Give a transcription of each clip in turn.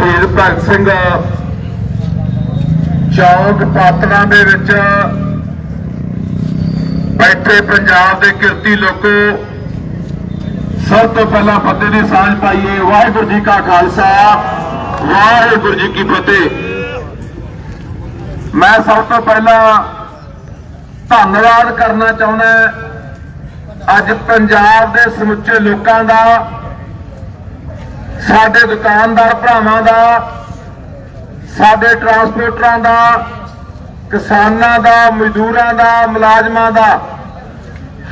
ਸ਼ਹੀਦ ਭਗਤ ਸਿੰਘ ਚੌਕ ਪਾਤੜਾਂ ਦੇ ਵਿੱਚ ਬੈਠੇ ਪੰਜਾਬ ਦੇ ਕਿਰਤੀ ਲੋਕੋ। ਸਭ ਤੋਂ ਪਹਿਲਾਂ ਫਤਿਹ ਦੀ ਸਾਂਝ ਪਾਈਏ। ਵਾਹਿਗੁਰੂ ਜੀ ਕਾ ਖਾਲਸਾ, ਵਾਹਿਗੁਰੂ ਜੀ ਕੀ ਫਤਿਹ। ਮੈਂ ਸਭ ਤੋਂ ਪਹਿਲਾਂ ਧੰਨਵਾਦ ਕਰਨਾ ਚਾਹੁੰਦਾ। ਅੱਜ ਪੰਜਾਬ ਦੇ ਸਮੁੱਚੇ ਲੋਕਾਂ ਦਾ ਸਾਡੇ ਦੁਕਾਨਦਾਰ ਭਰਾਵਾਂ ਦਾ, ਸਾਡੇ ਟਰਾਂਸਪੋਰਟਰਾਂ ਦਾ, ਕਿਸਾਨਾਂ ਦਾ, ਮਜ਼ਦੂਰਾਂ ਦਾ, ਮੁਲਾਜ਼ਮਾਂ ਦਾ,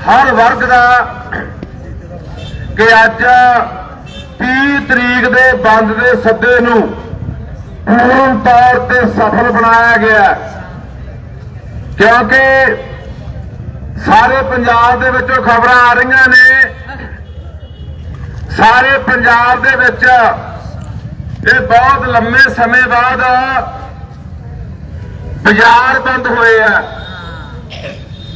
ਹਰ ਵਰਗ ਦਾ ਕਿ ਅੱਜ 30 ਤਰੀਕ ਦੇ ਬੰਦ ਦੇ ਸੱਦੇ ਨੂੰ ਪੂਰਨ ਤੌਰ ਤੇ ਸਫਲ ਬਣਾਇਆ ਗਿਆ ਕਿਉਂਕਿ ਸਾਰੇ ਪੰਜਾਬ ਦੇ ਵਿੱਚੋਂ ਖਬਰਾਂ ਆ ਰਹੀਆਂ ਨੇ ਸਾਰੇ ਪੰਜਾਬ ਦੇ ਵਿੱਚ ਇਹ ਬਹੁਤ ਲੰਮੇ ਸਮੇਂ ਬਾਅਦ ਬਾਜ਼ਾਰ ਬੰਦ ਹੋਏ ਆ।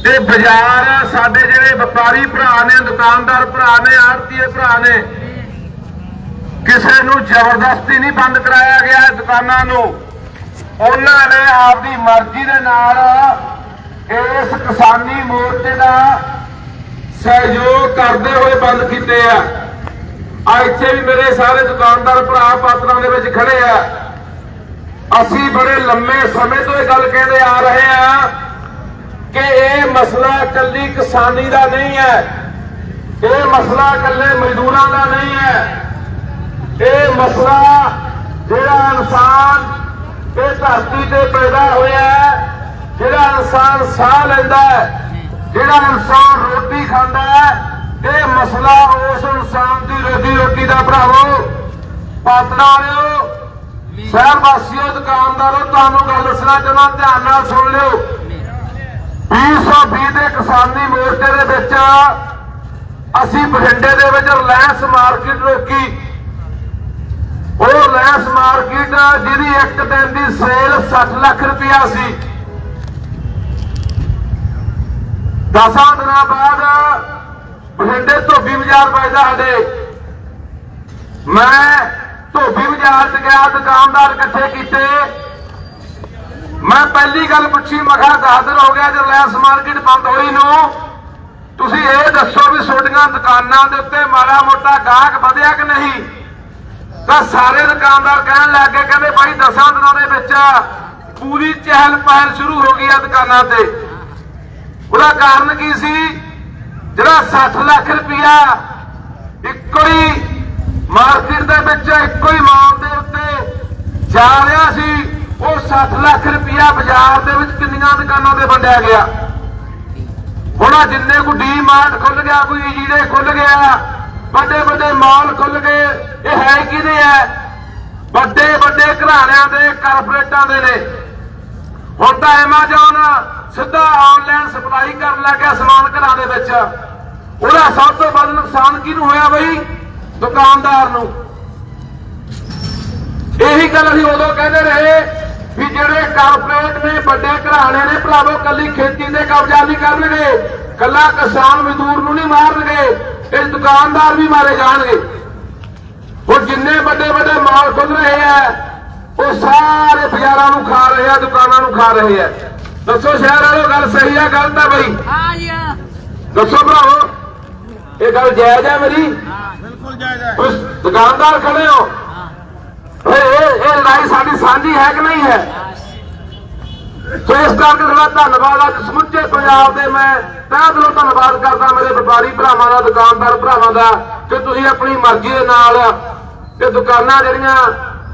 ਤੇ ਬਾਜ਼ਾਰ ਸਾਡੇ ਜਿਹੜੇ ਵਪਾਰੀ ਭਰਾ ਨੇ, ਦੁਕਾਨਦਾਰ ਭਰਾ ਨੇ, ਆੜਤੀਏ ਭਰਾ ਨੇ, ਕਿਸੇ ਨੂੰ ਜ਼ਬਰਦਸਤੀ ਨਹੀਂ ਬੰਦ ਕਰਾਇਆ ਗਿਆ ਦੁਕਾਨਾਂ ਨੂੰ। ਉਹਨਾਂ ਨੇ ਆਪਦੀ ਮਰਜ਼ੀ ਦੇ ਨਾਲ ਇਸ ਕਿਸਾਨੀ ਮੋਰਚੇ ਦਾ ਸਹਿਯੋਗ ਕਰਦੇ ਹੋਏ ਬੰਦ ਕੀਤੇ ਆ। ਆ ਇੱਥੇ ਵੀ ਮੇਰੇ ਸਾਰੇ ਦੁਕਾਨਦਾਰ ਭਰਾ ਪਾਤਰਾਂ ਦੇ ਵਿੱਚ ਖੜੇ ਆ। ਅਸੀਂ ਬੜੇ ਲੰਮੇ ਸਮੇਂ ਤੋਂ ਇਹ ਗੱਲ ਕਹਿੰਦੇ ਆ ਰਹੇ ਆ ਕਿ ਇਹ ਮਸਲਾ ਇਕੱਲੀ ਕਿਸਾਨੀ ਦਾ ਨਹੀਂ ਹੈ। ਇਹ ਮਸਲਾ ਇਕੱਲੇ ਮਜ਼ਦੂਰਾਂ ਦਾ ਨਹੀਂ ਹੈ। ਇਹ ਮਸਲਾ ਜਿਹੜਾ ਇਨਸਾਨ ਇਹ ਧਰਤੀ ਤੇ ਪੈਦਾ ਹੋਇਆ ਹੈ, ਜਿਹੜਾ ਇਨਸਾਨ ਸਾਹ ਲੈਂਦਾ ਹੈ, ਜਿਹੜਾ ਇਨਸਾਨ ਰੋਟੀ ਖਾਂਦਾ ਹੈ, ਇਹ ਮਸਲਾ ਉਸ ਰੋਜੀ ਰੋਟੀ ਦਾ ਭਰਾਵੋ ਪਾਤੜਾ ਵਾਲਿਓ, ਸ਼ਹਿਰ ਵਾਸੀਓ, ਦੁਕਾਨਦਾਰੋ, ਤੁਹਾਨੂੰ ਗੱਲ ਦੱਸਣਾ ਚਾਹੁੰਦਾ, ਧਿਆਨ ਨਾਲ ਸੁਣ ਲਿਓ। 220 ਦੇ ਕਿਸਾਨੀ ਮੋਰਚੇ ਦੇ ਵਿੱਚ ਅਸੀਂ ਬਠਿੰਡੇ ਦੇ ਵਿੱਚ ਰਿਲਾਇੰਸ ਮਾਰਕੀਟ ਰੋਕੀ। ਉਹ ਰਿਲਾਇੰਸ ਮਾਰਕੀਟ ਜਿਹਦੀ ਇੱਕ ਦਿਨ ਦੀ ਸੇਲ 60 ਲੱਖ ਰੁਪਇਆ ਸੀ। ਦਸਾਂ ਦਿਨਾਂ ਬਾਅਦ ਬਠਿੰਡੇ ਧੋਬੀ ਬਾਜ਼ਾਰ ਵੱਜਦਾ ਸਾਡੇ। ਮੈਂ ਧੋਬੀ ਬਾਜ਼ਾਰ 'ਚ ਗਿਆ, ਦੁਕਾਨਦਾਰ ਇਕੱਠੇ ਕੀਤੇ। ਮੈਂ ਪਹਿਲੀ ਗੱਲ ਪੁੱਛੀ ਮਖਾ ਦਸ ਹੋ ਗਿਆ ਜੇ ਰਿਲਾਇੰਸ ਮਾਰਕੀਟ ਬੰਦ ਹੋਈ ਨੂੰ। ਤੁਸੀਂ ਇਹ ਦੱਸੋ ਵੀ ਤੁਹਾਡੀਆਂ ਦੁਕਾਨਾਂ ਦੇ ਉੱਤੇ ਮਾੜਾ ਮੋਟਾ ਗਾਹਕ ਵਧਿਆ ਕਿ ਨਹੀਂ? ਤਾਂ ਸਾਰੇ ਦੁਕਾਨਦਾਰ ਕਹਿਣ ਲੱਗ ਗਏ, ਕਹਿੰਦੇ ਭਾਈ ਦਸਾਂ ਦਿਨਾਂ ਦੇ ਵਿੱਚ ਪੂਰੀ ਚਹਿਲ ਪਹਿਲ ਸ਼ੁਰੂ ਹੋ ਗਈ ਆ ਦੁਕਾਨਾਂ ਤੇ। ਉਹਦਾ ਕਾਰਨ ਕੀ ਸੀ? ਜਿਹੜਾ 60 ਲੱਖ ਰੁਪਇਆ ਇੱਕੋ ਹੀ ਮਾਰਕੀਟ ਦੇ ਵਿੱਚ ਇੱਕੋ ਹੀ ਮਾਲ ਦੇ ਉੱਤੇ ਜਾ ਰਿਹਾ ਸੀ, ਉਹ 60 ਲੱਖ ਰੁਪਇਆ ਬਾਜ਼ਾਰ ਦੇ ਵਿੱਚ ਕਿੰਨੀਆਂ ਦੁਕਾਨਾਂ ਤੇ ਵੰਡਿਆ ਗਿਆ। ਹੁਣ ਜਿੰਨੇ ਕੋ ਡੀ ਮਾਰਟ ਖੁੱਲ ਗਿਆ, ਕੋਈ ਈੜੇ ਖੁੱਲ ਗਿਆ ਵੱਡੇ ਵੱਡੇ ਮਾਲ ਖੁੱਲ ਗਏ, ਇਹ ਹੈ ਕਿਹਦੇ ਹੈ ਵੱਡੇ ਵੱਡੇ ਘਰਾਣਿਆਂ ਦੇ, ਕਾਰਪੋਰੇਟਾਂ ਦੇ ਨੇ। ਹੁਣ ਤਾਂ ਐਮਾਜ਼ਨ ਸਿੱਧਾ ਆਨਲਾਈਨ ਸਪਲਾਈ ਕਰਨ ਲੱਗ ਗਿਆ ਸਮਾਨ ਘਰਾਂ ਦੇ ਵਿੱਚ। ਉਹਦਾ ਸਭ ਤੋਂ ਵੱਧ ਨੁਕਸਾਨ ਕਿਹਨੂੰ ਹੋਇਆ ਬਈ? ਦੁਕਾਨਦਾਰ ਨੂੰ। ਇਹੀ ਗੱਲ ਅਸੀਂ ਉਦੋਂ ਕਹਿੰਦੇ ਰਹੇ ਵੀ ਜਿਹੜੇ ਕਾਰਪੋਰੇਟ ਨੇ ਵੱਡੇ ਘਰਾਣੇ ਨੇ ਭਰਾਵੋ ਕੱਲੀ ਖੇਤੀ ਤੇ ਕਬਜ਼ਾ ਨਹੀਂ ਕਰਨਗੇ। ਕੱਲਾ ਕਿਸਾਨ ਮਜ਼ਦੂਰ ਨੂੰ ਨਹੀਂ ਮਾਰਨਗੇ ਇਹ ਦੁਕਾਨਦਾਰ ਵੀ ਮਾਰੇ ਜਾਣਗੇ। ਹੁਣ ਜਿੰਨੇ ਵੱਡੇ ਵੱਡੇ ਮਾਲ ਖੁੱਲ ਰਹੇ ਆ ਉਹ ਸਾਰੇ ਬਾਜ਼ਾਰਾਂ ਨੂੰ ਖਾ ਰਹੇ ਆ ਦੁਕਾਨਾਂ ਨੂੰ ਖਾ ਰਹੇ ਆ। ਦੱਸੋ ਸ਼ਹਿਰ ਵਾਲੋ ਗੱਲ ਸਹੀ ਆ ਗਲਤ ਆ ਬਈ? ਹਾਂ ਜੀ ਦੱਸੋ ਭਰਾਵੋ ਇਹ ਗੱਲ ਜਾਇਜ਼ ਹੈ ਮੇਰੀ? ਤੁਸੀਂ ਦੁਕਾਨਦਾਰ ਖੜੇ ਹੋ। ਓਏ ਇਹ ਇਹ ਲੜਾਈ ਸਾਡੀ ਸਾਂਝੀ ਹੈ ਕਿ ਨਹੀਂ ਹੈ? ਸੋ ਇਸ ਕਰਕੇ ਤੁਹਾਡਾ ਧੰਨਵਾਦ ਅੱਜ ਸਮੁੱਚੇ ਪੰਜਾਬ ਦੇ ਮੈਂ ਤਹਿ ਦਿਲੋਂ ਧੰਨਵਾਦ ਕਰਦਾ ਮੇਰੇ ਵਪਾਰੀ ਭਰਾਵਾਂ ਦਾ ਦੁਕਾਨਦਾਰ ਭਰਾਵਾਂ ਦਾ ਕਿ ਤੁਸੀਂ ਆਪਣੀ ਮਰਜ਼ੀ ਦੇ ਨਾਲ ਇਹ ਦੁਕਾਨਾਂ ਜਿਹੜੀਆਂ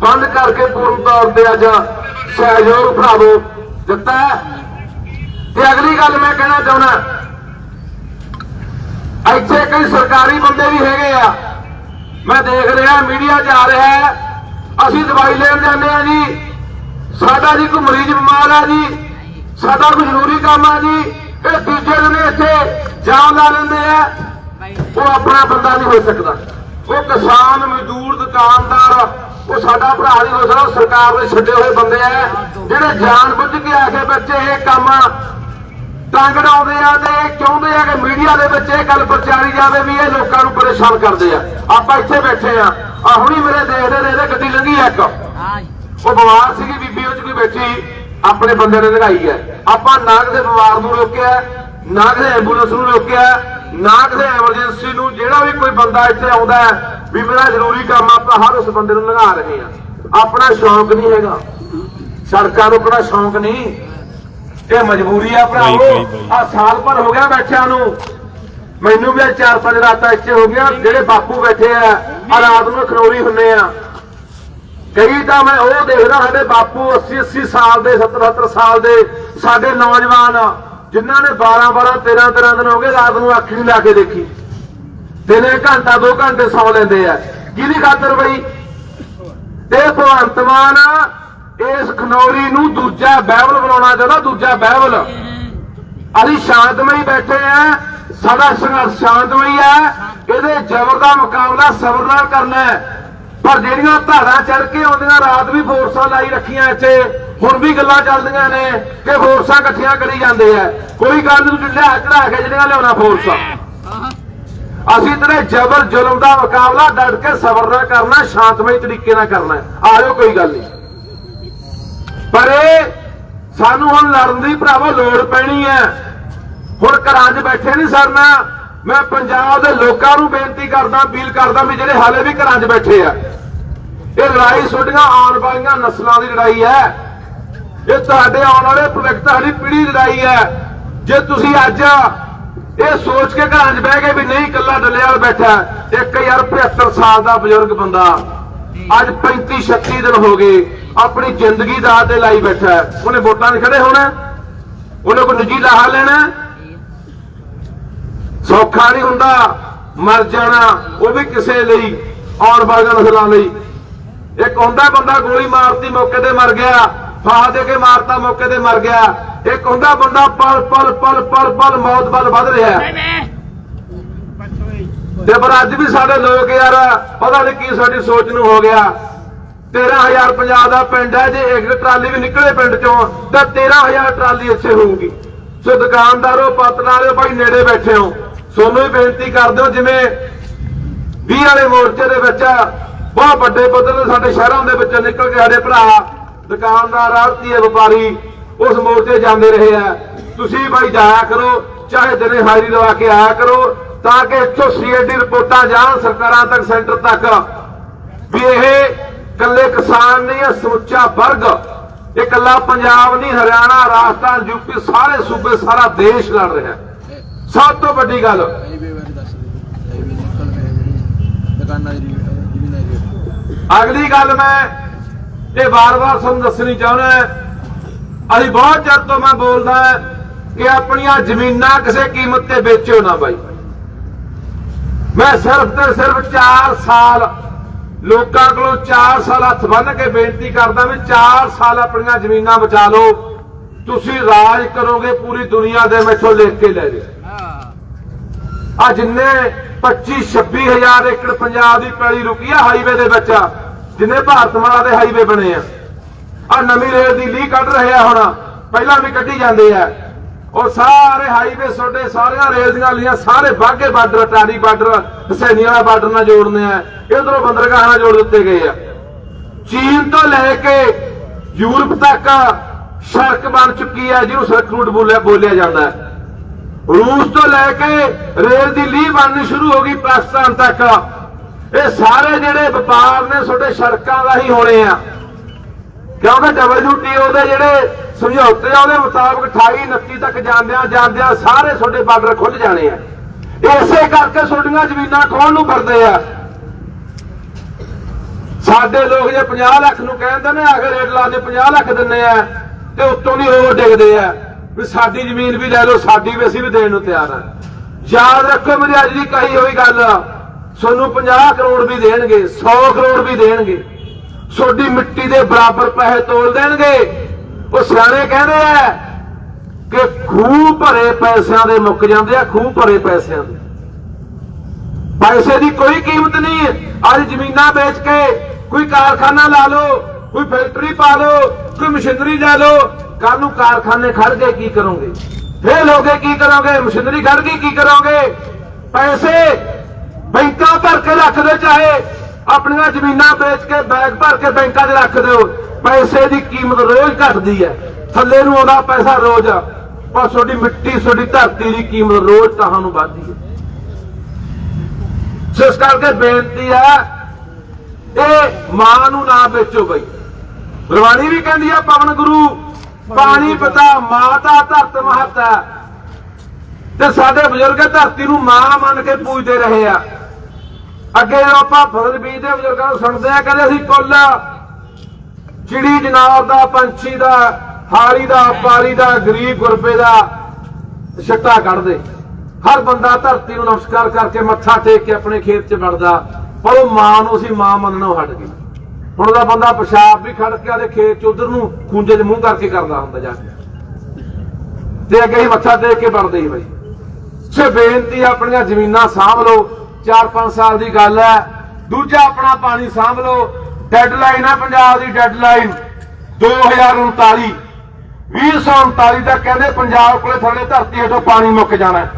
ਬੰਦ ਕਰਕੇ ਪੂਰਨ ਤੌਰ ਤੇ ਅੱਜ ਸਹਿਯੋਗ ਭਰਾਵੋ ਦਿੱਤਾ। ਤੇ ਅਗਲੀ ਗੱਲ ਮੈਂ ਕਹਿਣਾ ਚਾਹੁੰਦਾ ਇੱਥੇ ਕਈ ਸਰਕਾਰੀ ਬੰਦੇ ਵੀ ਹੈਗੇ ਆ। ਮੈਂ ਦੇਖ ਰਿਹਾ, ਮੀਡੀਆ 'ਚ ਆ ਰਿਹਾ ਅਸੀਂ ਦਵਾਈ ਲੈਣ ਜਾਂਦੇ ਆ ਜੀ। ਸਾਡਾ ਜੀ ਕੋਈ ਮਰੀਜ਼ ਬਿਮਾਰ ਆ ਜੀ। ਸਾਡਾ ਕੋਈ ਜ਼ਰੂਰੀ ਕੰਮ ਆ ਜੀ। ਇਹ ਦੂਜੇ ਦਿਨ ਇੱਥੇ ਜਾਮ ਲਾ ਲੈਂਦੇ ਆ। ਉਹ ਆਪਣਾ ਬੰਦਾ ਨਹੀਂ ਹੋ ਸਕਦਾ। ਉਹ ਕਿਸਾਨ, ਮਜ਼ਦੂਰ, ਦੁਕਾਨਦਾਰ, ਉਹ ਸਾਡਾ ਭਰਾ ਨਹੀਂ ਹੋ ਸਕਦਾ। ਸਰਕਾਰ ਦੇ ਛੱਡੇ ਹੋਏ ਬੰਦੇ ਆ। ਜਿਹੜੇ ਜਾਣ ਬੁੱਝ ਕੇ ਆ ਕੇ ਬੱਚੇ ਇਹ ਕੰਮ ਟੰਗ ਡਾਉਂਦੇ ਆ ਤੇ ਚਾਹੁੰਦੇ ਆ ਕਿ ਮੀਡੀਆ ਦੇ ਵਿੱਚ ਇਹ ਗੱਲ ਪ੍ਰਚਾਰੀ ਜਾਵੇ ਵੀ ਇਹ ਲੋਕਾਂ ਨੂੰ ਪਰੇਸ਼ਾਨ ਕਰਦੇ ਆ। ਆਪਾਂ ਇੱਥੇ ਬੈਠੇ ਆ। ਆ ਹੁਣੀ ਮੇਰੇ ਦੇਖਦੇ ਨੇ ਇਹਦੇ ਗੱਡੀ ਲੰਘੀ ਇੱਕ। ਉਹ ਬਿਮਾਰ ਸੀਗੀ ਬੀਬੀ ਉਹ ਚ ਕੋਈ ਬੈਠੀ। ਆਪਣੇ ਬੰਦੇ ਨੇ ਲਗਾਈ ਹੈ ਆਪਾਂ ਨਾ ਕਿਸੇ ਬਿਮਾਰ ਨੂੰ ਰੋਕਿਆ ਨਾ ਕਿਸੇ ਐਂਬੂਲੈਂਸ ਨੂੰ ਰੋਕਿਆ ਨਾ ਕਿਸੇ ਐਮਰਜੈਂਸੀ ਨੂੰ ਜਿਹੜਾ ਵੀ ਕੋਈ ਬੰਦਾ ਇੱਥੇ ਆਉਂਦਾ ਹੈ ਵੀ ਮੇਰਾ ਜ਼ਰੂਰੀ ਕੰਮ ਆਪਾਂ ਹਰ ਉਸ ਬੰਦੇ ਨੂੰ ਲਗਾ ਰਹੇ ਆ। ਆਪਣਾ ਸ਼ੌਂਕ ਨਹੀਂ ਹੈਗਾ। ਸੜਕਾਂ ਰੋਕਣਾ ਸ਼ੌਂਕ ਨਹੀਂ। ਇਹ ਮਜਬੂਰੀ ਆ ਭਰਾਵੋ। ਆ ਸਾਲ ਭਰ ਹੋ ਗਿਆ ਬੈਠਿਆਂ ਨੂੰ। ਮੈਨੂੰ ਵੀ ਚਾਰ ਪੰਜ ਰਾਤਾਂ ਇੱਥੇ ਹੋ ਗਿਆ। ਜਿਹੜੇ ਬਾਪੂ ਬੈਠੇ ਆ ਆ ਰਾਤ ਨੂੰ ਖਨੋਰੀ ਹੁੰਨੇ ਆ। ਕਈ ਤਾਂ ਮੈਂ ਉਹ ਦੇਖਦਾ ਸਾਡੇ ਬਾਪੂ 80 80 ਸਾਲ ਦੇ 70 70 ਸਾਲ ਦੇ ਸਾਡੇ ਨੌਜਵਾਨ ਜਿਨ੍ਹਾਂ ਨੇ 12 12 13 13 ਦਿਨ ਹੋ ਗਏ ਰਾਤ ਨੂੰ ਅੱਖ ਨਹੀਂ ਲਾ ਕੇ ਦੇਖੀ। ਦਿਨੇ ਘੰਟਾ 2 ਘੰਟੇ ਸੌ ਲੈਂਦੇ ਆ। ਕਿਹਦੀ ਖਾਤਰ ਬਈ ਤੇ ਭਗਵੰਤ ਮਾਨ ਇਸ ਖਨੌਰੀ ਨੂੰ ਦੂਜਾ ਬਹਿਬਲ ਬਣਾਉਣਾ ਚਾਹੁੰਦਾ, ਦੂਜਾ ਬਹਿਬਲ ਅਸੀਂ ਸ਼ਾਂਤਮਈ ਬੈਠੇ ਆ ਸਾਡਾ ਸੰਘਰਸ਼ ਸ਼ਾਂਤਮਈ ਹੈ, ਇਹਦੇ ਜ਼ਬਰ ਦਾ ਮੁਕਾਬਲਾ ਸਬਰ ਨਾਲ ਕਰਨਾ ਹੈ। ਪਰ ਜਿਹੜੀਆਂ ਧਾਰਾਂ ਚੜ ਕੇ ਆਉਂਦੀਆਂ, ਰਾਤ ਵੀ ਫੋਰਸਾਂ ਲਾਈ ਰੱਖੀਆਂ ਇੱਥੇ, ਹੁਣ ਵੀ ਗੱਲਾਂ ਚੱਲਦੀਆਂ ਨੇ ਕਿ ਫੋਰਸਾਂ ਇਕੱਠੀਆਂ ਕਰੀ ਜਾਂਦੇ ਆ। ਕੋਈ ਗੱਲ ਨੂੰ ਲਿਆ ਚੜਾ ਕੇ ਜਿਹੜੀਆਂ ਲਿਆਉਣਾ ਫੋਰਸਾਂ। ਅਸੀਂ ਤੇਰੇ ਜ਼ਬਰ ਜ਼ੁਲਮ ਦਾ ਮੁਕਾਬਲਾ ਡਟ ਕੇ ਸਬਰ ਨਾਲ ਕਰਨਾ, ਸ਼ਾਂਤਮਈ ਤਰੀਕੇ ਨਾਲ ਕਰਨਾ ਹੈ। ਆਇਓ ਕੋਈ ਗੱਲ ਨਹੀਂ। ਪਰ ਇਹ ਸਾਨੂੰ ਹੁਣ ਲੜਨ ਦੀ ਭਰਾਵੋ ਲੋੜ ਪੈਣੀ ਹੈ। ਹੁਣ ਘਰਾਂ 'ਚ ਬੈਠੇ ਨਹੀਂ ਸਰਨਾ ਮੈਂ। ਪੰਜਾਬ ਦੇ ਲੋਕਾਂ ਨੂੰ ਬੇਨਤੀ ਕਰਦਾ, ਅਪੀਲ ਕਰਦਾ ਵੀ ਜਿਹੜੇ ਹਾਲੇ ਵੀ ਘਰਾਂ 'ਚ ਬੈਠੇ ਆ, ਇਹ ਲੜਾਈ ਛੋਟੀਆਂ ਆਉਣ ਵਾਲੀਆਂ ਨਸਲਾਂ ਦੀ ਲੜਾਈ ਹੈ। ਇਹ ਤੁਹਾਡੇ ਆਉਣ ਵਾਲੇ ਭਵਿੱਖ ਤੁਹਾਡੀ ਪੀੜ੍ਹੀ ਦੀ ਲੜਾਈ ਹੈ। ਜੇ ਤੁਸੀਂ ਅੱਜ ਇਹ ਸੋਚ ਕੇ ਘਰਾਂ 'ਚ ਬਹਿ ਗਏ ਵੀ ਨਹੀਂ ਇਕੱਲਾ ਡੱਲੇਵਾਲ ਬੈਠਾ ਹੈ। ਇੱਕ ਯਾਰ 75 ਸਾਲ ਦਾ ਬਜ਼ੁਰਗ ਬੰਦਾ, ਅੱਜ 35 36 ਦਿਨ ਹੋ ਗਏ। ਆਪਣੀ ਜ਼ਿੰਦਗੀ ਦਾ ਤੇ ਲਾਈ ਬੈਠਾ ਹੈ। ਉਹਨੇ ਵੋਟਾਂ 'ਚ ਖੜੇ ਹੋਣਾ ਉਹਨੇ ਕੋਈ ਨਿੱਜੀ ਲਾਹਾ ਲੈਣਾ ਸੌਖਾ ਨਹੀਂ ਹੁੰਦਾ। ਮਰ ਜਾਣਾ, ਉਹ ਵੀ ਕਿਸੇ ਲਈ, ਆਉਣ ਵਾਲੀਆਂ ਨਸਲਾਂ ਲਈ। ਇੱਕ ਹੁੰਦਾ ਬੰਦਾ ਗੋਲੀ ਮਾਰਤੀ, ਮੌਕੇ ਤੇ ਮਰ ਗਿਆ। ਫਾਹ ਦੇ ਕੇ ਮਾਰਤਾ, ਮੌਕੇ ਤੇ ਮਰ ਗਿਆ। ਇੱਕ ਹੁੰਦਾ ਬੰਦਾ ਪਲ ਪਲ ਪਲ ਪਲ ਪਲ ਮੌਤ ਵੱਲ ਵੱਧ ਰਿਹਾ ਹੈ। ਤੇ ਪਰ ਅੱਜ ਵੀ ਸਾਡੇ ਲੋਕ ਯਾਰ, ਪਤਾ ਨਹੀਂ ਕੀ ਸਾਡੀ ਸੋਚ ਨੂੰ ਹੋ ਗਿਆ। 13000 ਪੰਜਾਬ ਦਾ ਪਿੰਡ ਹੈ, ਜੇ ਇੱਕ ਟਰਾਲੀ ਵੀ ਨਿਕਲੇ ਪਿੰਡ ਚੋਂ, ਤਾਂ 13000 ਟਰਾਲੀ ਇੱਥੇ ਹੋਊਗੀ। ਸੋ ਦੁਕਾਨਦਾਰੋ ਪਤਨਾਰੇ ਭਾਈ ਨੇੜੇ ਬੈਠੇ ਹੋ। ਸੋਨੂੰ ਵੀ ਬੇਨਤੀ ਕਰਦੇ ਹੋ ਜਿਵੇਂ 20 ਵਾਲੇ ਮੋਰਚੇ ਦੇ ਵਿੱਚ ਬਹੁਤ ਵੱਡੇ ਪੱਧਰ ਤੇ ਸਾਡੇ ਸ਼ਹਿਰਾਂ ਦੇ ਵਿੱਚੋਂ ਨਿਕਲ ਕੇ ਸਾਡੇ ਭਰਾ ਦੁਕਾਨਦਾਰ ਆੜਤੀ ਵਪਾਰੀ ਉਸ ਮੋਰਚੇ ਜਾਂਦੇ ਰਹੇ ਆ। ਤੁਸੀਂ ਭਾਈ ਜਾਇਆ ਕਰੋ, ਚਾਹੇ ਦਿਨੇ ਹਾਜ਼ਰੀ ਲਵਾ ਕੇ ਆਇਆ ਕਰੋ, ਤਾਂ ਕਿ ਇੱਥੋਂ ਸੀਐਡੀ ਰਿਪੋਰਟਾਂ ਜਾਣ ਸਰਕਾਰਾਂ ਤੱਕ, ਸੈਂਟਰ ਤੱਕ ਵੀ ਇਹ ਕੱਲੇ ਕਿਸਾਨ ਨਹੀਂ, ਇਹ ਸਮੁੱਚਾ ਵਰਗ। ਇਹ ਕੱਲਾ ਪੰਜਾਬ ਨਹੀਂ, ਹਰਿਆਣਾ, ਰਾਜਸਥਾਨ, ਯੂਪੀ, ਸਾਰੇ ਸੂਬੇ, ਸਾਰਾ ਦੇਸ਼ ਲੜ ਰਿਹਾ। ਸਭ ਤੋਂ ਵੱਡੀ ਗੱਲ। ਅਗਲੀ ਗੱਲ ਮੈਂ ਇਹ ਵਾਰ-ਵਾਰ ਤੁਹਾਨੂੰ ਦੱਸਣੀ ਚਾਹੁੰਦਾ ਅਸੀਂ ਬਹੁਤ ਚਿਰ ਤੋਂ ਮੈਂ ਬੋਲਦਾ ਕਿ ਆਪਣੀਆਂ ਜ਼ਮੀਨਾਂ ਕਿਸੇ ਕੀਮਤ ਤੇ ਵੇਚਿਓ ਨਾ ਬਾਈ। ਮੈਂ ਸਿਰਫ ਤੇ ਸਿਰਫ 4 ਸਾਲ ਲੋਕਾਂ ਕੋਲੋਂ 4 ਸਾਲ ਹੱਥ ਬੰਨ ਕੇ ਬੇਨਤੀ ਕਰਦਾ ਵੀ 4 ਸਾਲ ਆਪਣੀਆਂ ਜ਼ਮੀਨਾਂ ਬਚਾ ਲਓ। ਤੁਸੀਂ ਰਾਜ ਕਰੋਗੇ, ਪੂਰੀ ਦੁਨੀਆ ਦੇ ਮੈਥੋਂ ਲਿਖ ਕੇ ਲੈ ਜਾਓ ਹਾਂ ਆ ਜਿੰਨੇ 25 26000 ਏਕੜ ਪੰਜਾਬ ਦੀ ਪੈਲੀ ਰੁਕੀ ਆ ਹਾਈਵੇ ਦੇ ਵਿੱਚ, ਜਿੰਨੇ ਭਾਰਤ ਭਾਰਤਮਾਲਾ ਦੇ ਹਾਈਵੇ ਬਣੇ ਆ। ਆ ਨਵੀਂ ਰੇਲ ਦੀ ਲੀ ਕੱਢ ਰਹੇ ਆ ਹੁਣ, ਪਹਿਲਾਂ ਵੀ ਕੱਢੀ ਜਾਂਦੇ ਆ। ਉਹ ਸਾਰੇ ਹਾਈਵੇ ਛੋਡੇ ਸਾਰੀਆਂ ਰੇਲ ਦੀਆਂ ਲੀਆਂ, ਸਾਰੇ ਬਾਗੇ ਬਾਰਡਰ ਟਾਰੀ ਬਾਰਡਰ ਹਸੈਨੀ ਵਾਲਾ ਬਾਰਡਰ ਨਾਲ ਜੋੜਨੇ ਆ। ਇਧਰੋਂ ਬੰਦਰਗਾਹਾਂ ਨਾਲ ਜੋੜ ਦਿੱਤੇ ਗਏ ਆ। ਚੀਨ ਤੋਂ ਲੈ ਕੇ ਯੂਰਪ ਤੱਕ ਸੜਕ ਬਣ ਚੁੱਕੀ ਹੈ ਜਿਹਨੂੰ ਸੜਕ ਰੂਟ ਬੋਲਿਆ ਬੋਲਿਆ ਜਾਂਦਾ ਹੈ। ਰੂਸ ਤੋਂ ਲੈ ਕੇ ਰੇਲ ਦੀ ਲੀਹ ਬਣਨੀ ਸ਼ੁਰੂ ਹੋ ਗਈ ਪਾਕਿਸਤਾਨ ਤੱਕ। ਇਹ ਸਾਰੇ ਜਿਹੜੇ ਵਪਾਰ ਨੇ ਤੁਹਾਡੇ ਸੜਕਾਂ ਦਾ ਹੀ ਹੋਣੇ ਆ। ਕਿਉਂਕਿ WTO ਦੇ ਜਿਹੜੇ ਸਮਝੌਤੇ ਆ, ਉਹਦੇ ਮੁਤਾਬਕ 28 29 ਤੱਕ ਜਾਂਦਿਆਂ ਜਾਂਦਿਆਂ ਸਾਰੇ ਤੁਹਾਡੇ ਬਾਰਡਰ ਖੁੱਲ ਜਾਣੇ ਆ। ਇਸੇ ਕਰਕੇ ਤੁਹਾਡੀਆਂ ਜ਼ਮੀਨਾਂ ਖੋਣ ਨੂੰ ਫਿਰਦੇ ਆ। ਸਾਡੇ ਲੋਕ ਜੇ 50 ਲੱਖ ਨੂੰ ਕਹਿੰਦੇ ਨੇ, ਅਗਰ ਰੇਟ ਲਾ 50 ਲੱਖ ਦਿੰਨੇ ਆ, ਤੇ ਉੱਤੋਂ ਦੀ ਹੋਰ ਡਿੱਗਦੇ ਆ। ਵੀ ਸਾਡੀ ਜ਼ਮੀਨ ਵੀ ਲੈ ਲਓ, ਸਾਡੀ ਵੀ ਅਸੀਂ ਵੀ ਦੇਣ ਨੂੰ ਤਿਆਰ ਆ। ਯਾਦ ਰੱਖੋ ਮੇਰੀ ਅੱਜ ਦੀ ਕਹੀ ਹੋਈ ਗੱਲ, ਤੁਹਾਨੂੰ 50 ਕਰੋੜ ਵੀ ਦੇਣਗੇ 100 ਕਰੋੜ ਵੀ ਦੇਣਗੇ। ਤੁਹਾਡੀ ਮਿੱਟੀ ਦੇ ਬਰਾਬਰ ਪੈਸੇ ਤੋਲ ਦੇਣਗੇ। ਉਹ ਸਿਆਣੇ ਕਹਿੰਦੇ ਆ ਕਿ ਖੂਹ ਭਰੇ ਪੈਸਿਆਂ ਦੇ ਮੁੱਕ ਜਾਂਦੇ ਆ, ਖੂਹ ਭਰੇ ਪੈਸਿਆਂ ਦੇ। ਪੈਸੇ ਦੀ ਕੋਈ ਕੀਮਤ ਨਹੀਂ। ਅੱਜ ਜ਼ਮੀਨਾਂ ਵੇਚ ਕੇ ਕੋਈ ਕਾਰਖਾਨਾ ਲਾ ਲਓ, ਕੋਈ ਫੈਕਟਰੀ ਪਾ ਲਓ, ਕੋਈ ਮਸ਼ੀਨਰੀ ਲੈ ਲਓ ਕੱਲ ਨੂੰ ਕਾਰਖਾਨੇ ਖੜ ਕੇ ਕੀ ਕਰੋਗੇ? ਫੇਲ ਹੋ ਕੇ ਕੀ ਕਰੋਗੇ? ਮਸ਼ੀਨਰੀ ਖੜ ਗਈ ਕੀ ਕਰੋਗੇ? ਪੈਸੇ ਬੈਂਕਾਂ ਭਰ ਕੇ ਰੱਖ ਦੇ, ਚਾਹੇ ਆਪਣੀਆਂ ਜ਼ਮੀਨਾਂ ਵੇਚ ਕੇ ਬੈਗ ਭਰ ਕੇ ਬੈਂਕਾਂ 'ਚ ਰੱਖ ਦਿਓ। ਪੈਸੇ ਦੀ ਕੀਮਤ ਰੋਜ਼ ਘਟਦੀ ਹੈ। ਥੱਲੇ ਨੂੰ ਆਉਂਦਾ ਪੈਸਾ ਰੋਜ਼। ਪਰ ਤੁਹਾਡੀ ਮਿੱਟੀ, ਤੁਹਾਡੀ ਧਰਤੀ ਦੀ ਕੀਮਤ ਰੋਜ਼ ਤੁਹਾਨੂੰ ਵੱਧਦੀ ਹੈ। ਸੋ ਇਸ ਕਰਕੇ ਬੇਨਤੀ ਹੈ, ਇਹ ਮਾਂ ਨੂੰ ਨਾ ਵੇਚੋ ਬਈ। ਗੁਰਬਾਣੀ ਵੀ ਕਹਿੰਦੀ ਆ, ਪਵਨ ਗੁਰੂ, ਪਾਣੀ ਪਿਤਾ ਮਾਤਾ ਧਰਤ ਮਹਤਾ ਤੇ ਸਾਡੇ ਬਜ਼ੁਰਗ ਧਰਤੀ ਨੂੰ ਮਾਂ ਮੰਨ ਕੇ ਪੂਜਦੇ ਰਹੇ ਆ। ਅੱਗੇ ਜਦੋਂ ਆਪਾਂ ਫਸਲ ਬੀਜਦੇ ਬਜ਼ੁਰਗਾਂ ਨੂੰ ਸੁਣਦੇ ਆ ਕਹਿੰਦੇ ਅਸੀਂ ਕੁੱਲ ਚਿੜੀ ਜਨਾਬ ਦਾ, ਪੰਛੀ ਦਾ ਹਾਰੀ ਦਾ ਪਾਰੀ ਦਾ, ਗਰੀਬ ਗੁਰਬੇ ਦਾ ਛੱਟਾ ਕੱਢਦੇ। ਹਰ ਬੰਦਾ ਧਰਤੀ ਨੂੰ ਨਮਸਕਾਰ ਕਰਕੇ ਮੱਥਾ ਟੇਕ ਕੇ ਆਪਣੇ ਖੇਤ 'ਚ ਵੜਦਾ। ਪਰ ਉਹ ਮਾਂ ਨੂੰ ਅਸੀਂ ਮਾਂ ਮੰਨਣੋਂ ਹਟ ਗਈ ਹੁਣ ਉਹਦਾ ਬੰਦਾ ਪਿਸ਼ਾਬ ਵੀ ਖੜ ਕੇ ਆਦੇ ਖੇਤ 'ਚ ਉਧਰ ਨੂੰ ਖੂੰਜੇ 'ਚ ਮੂੰਹ ਕਰਕੇ ਕਰਦਾ ਹੁੰਦਾ ਜਾ ਕੇ। ਤੇ ਅੱਗੇ ਹੀ ਮੱਥਾ ਟੇਕ ਕੇ ਵੜਦੇ ਹੀ ਬਈ। ਸੇ ਬੇਨਤੀ ਆਪਣੀਆਂ ਜ਼ਮੀਨਾਂ ਸਾਂਭ ਲਓ। 4-5 ਸਾਲ ਦੀ ਗੱਲ ਹੈ। ਦੂਜਾ ਆਪਣਾ ਪਾਣੀ ਸਾਂਭ ਲਓ। ਡੈਡਲਾਈਨ ਆ ਪੰਜਾਬ ਦੀ ਡੈਡਲਾਈਨ 2039 2039 ਤੱਕ ਕਹਿੰਦੇ ਪੰਜਾਬ ਕੋਲੇ ਥੱਲੇ ਧਰਤੀ ਹੇਠੋਂ ਪਾਣੀ ਮੁੱਕ ਜਾਣਾ। ਹੈ।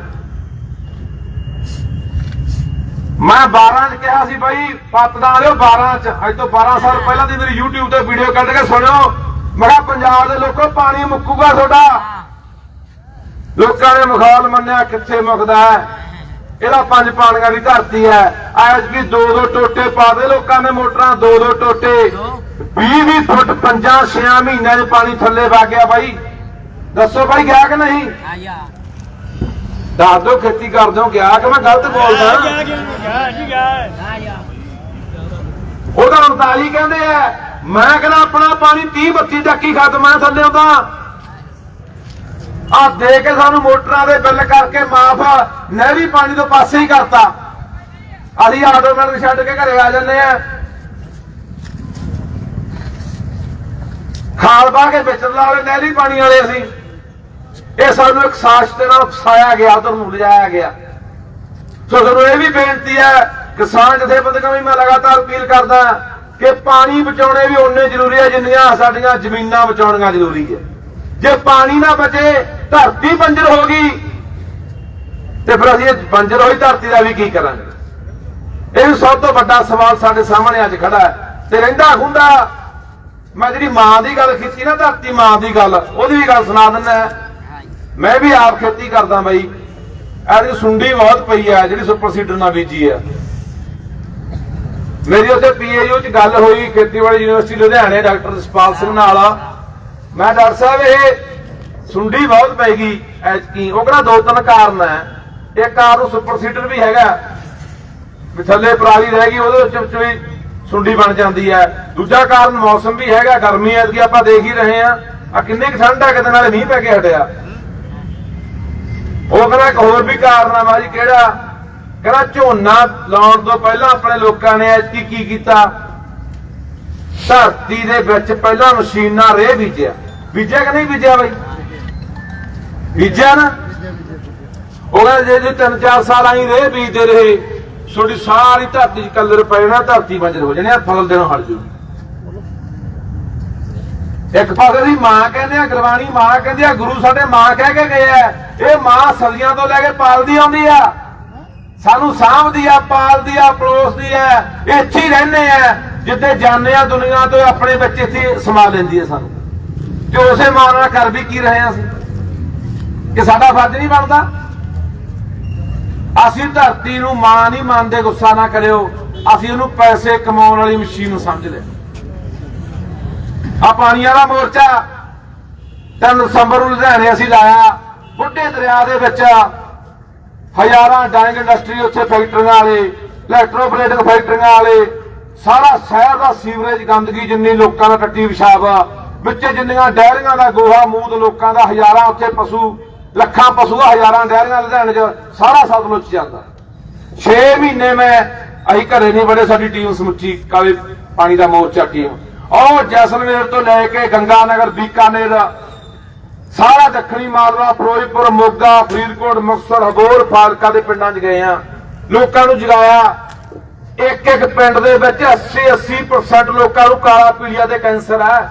ਮੈਂ 12 ਚ ਕਿਹਾ ਸੀ ਬਾਈ ਪੱਤਦਾ ਲਿਓ 12 ਚ। ਅੱਜ ਤੋਂ 12 ਸਾਲ ਪਹਿਲਾਂ ਦੀ ਮੇਰੀ YouTube ਤੇ ਵੀਡੀਓ ਕੱਢ ਕੇ ਸੁਣਿਓ। ਮੈਂ ਕਿਹਾ ਪੰਜਾਬ ਦੇ ਲੋਕੋ ਪਾਣੀ ਮੁੱਕੂਗਾ ਤੁਹਾਡਾ। ਲੋਕਾਂ ਨੇ ਮਖੌਲ ਮੰਨਿਆ ਕਿੱਥੇ ਮੁੱਕਦਾ ਹੈ? ਇਹਦਾ ਪੰਜ ਪਾਣੀਆਂ ਦੀ ਧਰਤੀ ਹੈ। ਐਸ ਦੋ ਦੋ ਟੋਟੇ ਪਾ ਦੇ ਲੋਕਾਂ ਨੇ ਮੋਟਰਾਂ ਦੋ ਦੋ ਟੋਟੇ। 20 20 ਫੁੱਟ ਪੰਜਾਂ 6 ਮਹੀਨਿਆਂ 'ਚ ਪਾਣੀ ਥੱਲੇ ਵਗ ਗਿਆ ਬਾਈ। ਦੱਸੋ ਬਾਈ ਗਿਆ ਕਿ ਨਹੀਂ? ਆਇਆ ਦੱਸ ਦਿਓ ਖੇਤੀ ਕਰਦੇ ਹੋ ਗਿਆ ਕਿ ਮੈਂ ਗਲਤ ਬੋਲਦਾ? ਆਇਆ ਉਹਦਾ 39 ਕਹਿੰਦੇ ਆ। ਮੈਂ ਕਹਿੰਦਾ ਆਪਣਾ ਪਾਣੀ 30 32 ਤੱਕ ਹੀ ਖਤਮ ਹੈ ਥੱਲੇ ਉਹਦਾ ਆ ਦੇ ਕੇ ਸਾਨੂੰ ਮੋਟਰਾਂ ਦੇ ਬਿੱਲ ਕਰਕੇ ਮਾਫ ਨਹਿਰੀ ਪਾਣੀ ਤੋਂ ਪਾਸੇ ਹੀ ਕਰਤਾ। ਅਸੀਂ ਆਟੋਮੈਟਿਕ ਛੱਡ ਕੇ ਘਰੇ ਆ ਜੰਨੇ ਆ। ਖਾਲ ਪਾ ਕੇ ਵੇਚਣ ਵਾਲੇ ਨਹਿਰੀ ਪਾਣੀ ਵਾਲੇ ਅਸੀਂ। ਇਹ ਸਾਨੂੰ ਇੱਕ ਸਾਜ਼ਿਸ਼ ਦੇ ਨਾਲ ਫਸਾਇਆ ਗਿਆ, ਉਧਰ ਨੂੰ ਲਿਜਾਇਆ ਗਿਆ। ਸੋ ਤੁਹਾਨੂੰ ਇਹ ਵੀ ਬੇਨਤੀ ਹੈ, ਕਿਸਾਨ ਜਥੇਬੰਦੀਆਂ ਵੀ ਮੈਂ ਲਗਾਤਾਰ ਅਪੀਲ ਕਰਦਾ ਕਿ ਪਾਣੀ ਬਚਾਉਣੇ ਵੀ ਓਨੇ ਜ਼ਰੂਰੀ ਹੈ ਜਿੰਨੀਆਂ ਸਾਡੀਆਂ ਜ਼ਮੀਨਾਂ ਬਚਾਉਣੀਆਂ ਜ਼ਰੂਰੀ ਹੈ ਜੇ ਪਾਣੀ ਨਾ ਬਚੇ, ਧਰਤੀ ਬੰਜਰ ਹੋ ਗਈ। ਤੇ ਫਿਰ ਅਸੀਂ ਬੰਜਰ ਹੋਈ, ਧਰਤੀ ਦਾ ਵੀ ਕੀ ਕਰਾਂਗੇ? ਇਹ ਵੀ ਸਭ ਤੋਂ ਵੱਡਾ ਸਵਾਲ ਸਾਡੇ ਸਾਹਮਣੇ ਅੱਜ ਖੜਾ ਹੈ। ਤੇ ਰਹਿੰਦਾ ਹੁੰਦਾ ਮੈਂ ਜਿਹੜੀ ਮਾਂ ਦੀ ਗੱਲ ਕੀਤੀ ਨਾ, ਧਰਤੀ ਮਾਂ ਦੀ ਗੱਲ, ਉਹਦੀ ਵੀ ਗੱਲ ਸੁਣਾ ਦਿੰਦਾ ਮੈਂ ਵੀ ਆਪ ਖੇਤੀ ਕਰਦਾ ਬਾਈ। ਐਡੀ ਸੁੰਡੀ ਬਹੁਤ ਪਈ ਆ ਜਿਹੜੀ ਸੁਪਰ ਸੀਡਰ ਨਾਲ ਬੀਜੀ ਆ ਮੇਰੀ ਉੱਥੇ ਪੀਏਯੂ ਚ ਗੱਲ ਹੋਈ, ਖੇਤੀਬਾੜੀ ਯੂਨੀਵਰਸਿਟੀ ਲੁਧਿਆਣੇ, ਡਾਕਟਰ ਜਸਪਾਲ ਸਿੰਘ ਨਾਲ। ਮੈਂ ਡਾਕਟਰ ਸਾਹਿਬ, ਇਹ ਸੁੰਡੀ ਬਹੁਤ ਪੈ ਗਈ ਐਤਕੀ। ਉਹ ਕਹਿੰਦਾ ਦੋ ਤਿੰਨ ਕਾਰਨ ਹੈ। ਇੱਕ ਕਾਰਨ ਸੁਪਰ ਸੀਡਰ ਵੀ ਹੈਗਾ। ਵੀ ਥੱਲੇ ਪਰਾਲੀ ਰਹਿ ਗਈ, ਉਹਦੇ ਵਿੱਚ ਵੀ ਸੁੰਡੀ ਬਣ ਜਾਂਦੀ ਹੈ। ਦੂਜਾ ਕਾਰਨ ਮੌਸਮ ਵੀ ਹੈਗਾ, ਗਰਮੀ ਐਤਕੀ ਆਪਾਂ ਦੇਖ ਹੀ ਰਹੇ ਆ ਆ ਕਿੰਨੀ ਕੁ ਠੰਡ ਹੈ ਕਿਤੇ ਨਾਲੇ ਮੀਂਹ ਪੈ ਕੇ ਹਟਿਆ। ਉਹ ਕਹਿੰਦਾ ਇੱਕ ਹੋਰ ਵੀ ਕਾਰਨ ਆ ਮਾਜੀ, ਕਿਹੜਾ? ਕਹਿੰਦਾ ਝੋਨਾ ਲਾਉਣ ਤੋਂ ਪਹਿਲਾਂ ਆਪਣੇ ਲੋਕਾਂ ਨੇ ਐਤਕੀ ਕੀ ਕੀਤਾ? ਧਰਤੀ ਦੇ ਵਿੱਚ ਪਹਿਲਾਂ ਮਸ਼ੀਨਾਂ ਰੇ ਬੀਜਿਆ। ਬੀਜਿਆ ਕਿ ਨਹੀਂ ਬੀਜਿਆ ਬਾਈ? ਬੀਜਿਆ ਨਾ। ਉਹ ਕਹਿੰਦਾ ਜੇ ਜੇ ਤਿੰਨ ਚਾਰ ਸਾਲ ਆਈ ਰੇ ਬੀਜਦੇ ਰਹੇ, ਤੁਹਾਡੀ ਸਾਰੀ ਧਰਤੀ 'ਚ ਕਲਰ ਪੈ ਧਰਤੀ ਬੰਜਰ ਹੋ ਜਾਣੀ ਆ, ਫਸਲ ਦੇਣੋਂ ਹਟ ਜੂ ਇੱਕ ਪਾਸੇ ਦੀ ਮਾਂ ਕਹਿੰਦੇ ਆ, ਗੁਰਬਾਣੀ ਮਾਂ ਕਹਿੰਦੀ ਆ, ਗੁਰੂ ਸਾਡੇ ਮਾਂ ਕਹਿ ਕੇ ਗਏ ਆ, ਇਹ ਮਾਂ ਸਦੀਆਂ ਤੋਂ ਲੈ ਕੇ ਪਾਲਦੀ ਆਉਂਦੀ ਆ। ਸਾਨੂੰ ਸਾਂਭਦੀ ਆ, ਪਾਲਦੀ ਆ ਪਲੋਸਦੀ ਆ, ਇੱਥੇ ਹੀ ਰਹਿੰਦੇ ਆ। ਜਿੱਦੇ ਜਾਂਦੇ ਆ ਦੁਨੀਆ ਤੋਂ ਆਪਣੇ ਬੱਚੇ ਇੱਥੇ ਸਮਾ ਲੈਂਦੀ ਹੈ ਸਾਨੂੰ। ਤੇ ਉਸੇ ਮਾਨ ਨਾਲ ਕਰ ਵੀ ਕੀ ਰਹੇ ਆ ਅਸੀਂ? ਕਿ ਸਾਡਾ ਫਰਜ਼ ਨਹੀਂ ਬਣਦਾ? ਅਸੀਂ ਧਰਤੀ ਨੂੰ ਮਾਂ ਨਹੀਂ ਮੰਨਦੇ, ਗੁੱਸਾ ਨਾ ਕਰਿਓ। ਅਸੀਂ ਉਹਨੂੰ ਪੈਸੇ ਕਮਾਉਣ ਵਾਲੀ ਮਸ਼ੀਨ ਸਮਝ ਲਿਆ। ਆ ਪਾਣੀ ਵਾਲਾ ਮੋਰਚਾ 3 ਦਸੰਬਰ ਨੂੰ ਲੁਧਿਆਣੇ ਅਸੀਂ ਲਾਇਆ। ਬੁੱਢੇ ਦਰਿਆ ਦੇ ਵਿੱਚ ਹਜ਼ਾਰਾਂ ਡਾਇੰਗ ਇੰਡਸਟਰੀ ਉੱਥੇ ਫੈਕਟਰੀਆਂ ਵਾਲੇ ਇਲੈਕਟ੍ਰੋਪਲੇਟਿੰਗ ਫੈਕਟਰੀਆਂ ਵਾਲੇ ਸਾਰਾ ਸ਼ਹਿਰ ਦਾ ਸੀਵਰੇਜ ਗੰਦਗੀ ਜਿੰਨੀ ਲੋਕਾਂ ਦਾ ਟੱਟੀ ਪਿਸ਼ਾਬ ਵਿੱਚ ਜਿੰਨੀਆਂ ਡੈਰੀਆਂ ਦਾ ਗੋਹਾ ਮੂਤ ਲੋਕਾਂ ਦਾ ਹਜ਼ਾਰਾਂ ਉੱਥੇ ਪਸ਼ੂ ਲੱਖਾਂ ਪਸ਼ੂ ਆ, ਹਜ਼ਾਰਾਂ ਡੈਰੀਆਂ ਲੁਧਿਆਣੇ 'ਚ ਸਾਰਾ ਸਤਲੁਜ ਜਾਂਦਾ। 6 ਮਹੀਨੇ ਮੈਂ ਅਸੀਂ ਘਰੇ ਨਹੀਂ ਬੜੇ ਸਾਡੀ ਟੀਮ ਸਮੁੱਚੀ ਕਾਲੇ ਪਾਣੀ ਦਾ ਮੋਰਚਾ ਟੀਮ ਉਹ ਜੈਸਲਮੇਰ ਤੋਂ ਲੈ ਕੇ ਗੰਗਾ ਨਗਰ ਬੀਕਾਨੇਰ ਸਾਰਾ ਦੱਖਣੀ ਮਾਲਵਾ ਫਿਰੋਜ਼ਪੁਰ ਮੋਗਾ ਫਰੀਦਕੋਟ ਮੁਕਤਸਰ ਹਬੋਰ ਫਾਲਕਾ ਦੇ ਪਿੰਡਾਂ 'ਚ ਗਏ ਆ। ਲੋਕਾਂ ਨੂੰ ਜਗਾਇਆ। ਇੱਕ ਇੱਕ ਪਿੰਡ ਦੇ ਵਿੱਚ 80 80% ਲੋਕਾਂ ਨੂੰ ਕਾਲਾ ਪੀਲੀਆ ਦੇ ਕੈਂਸਰ ਹੈ।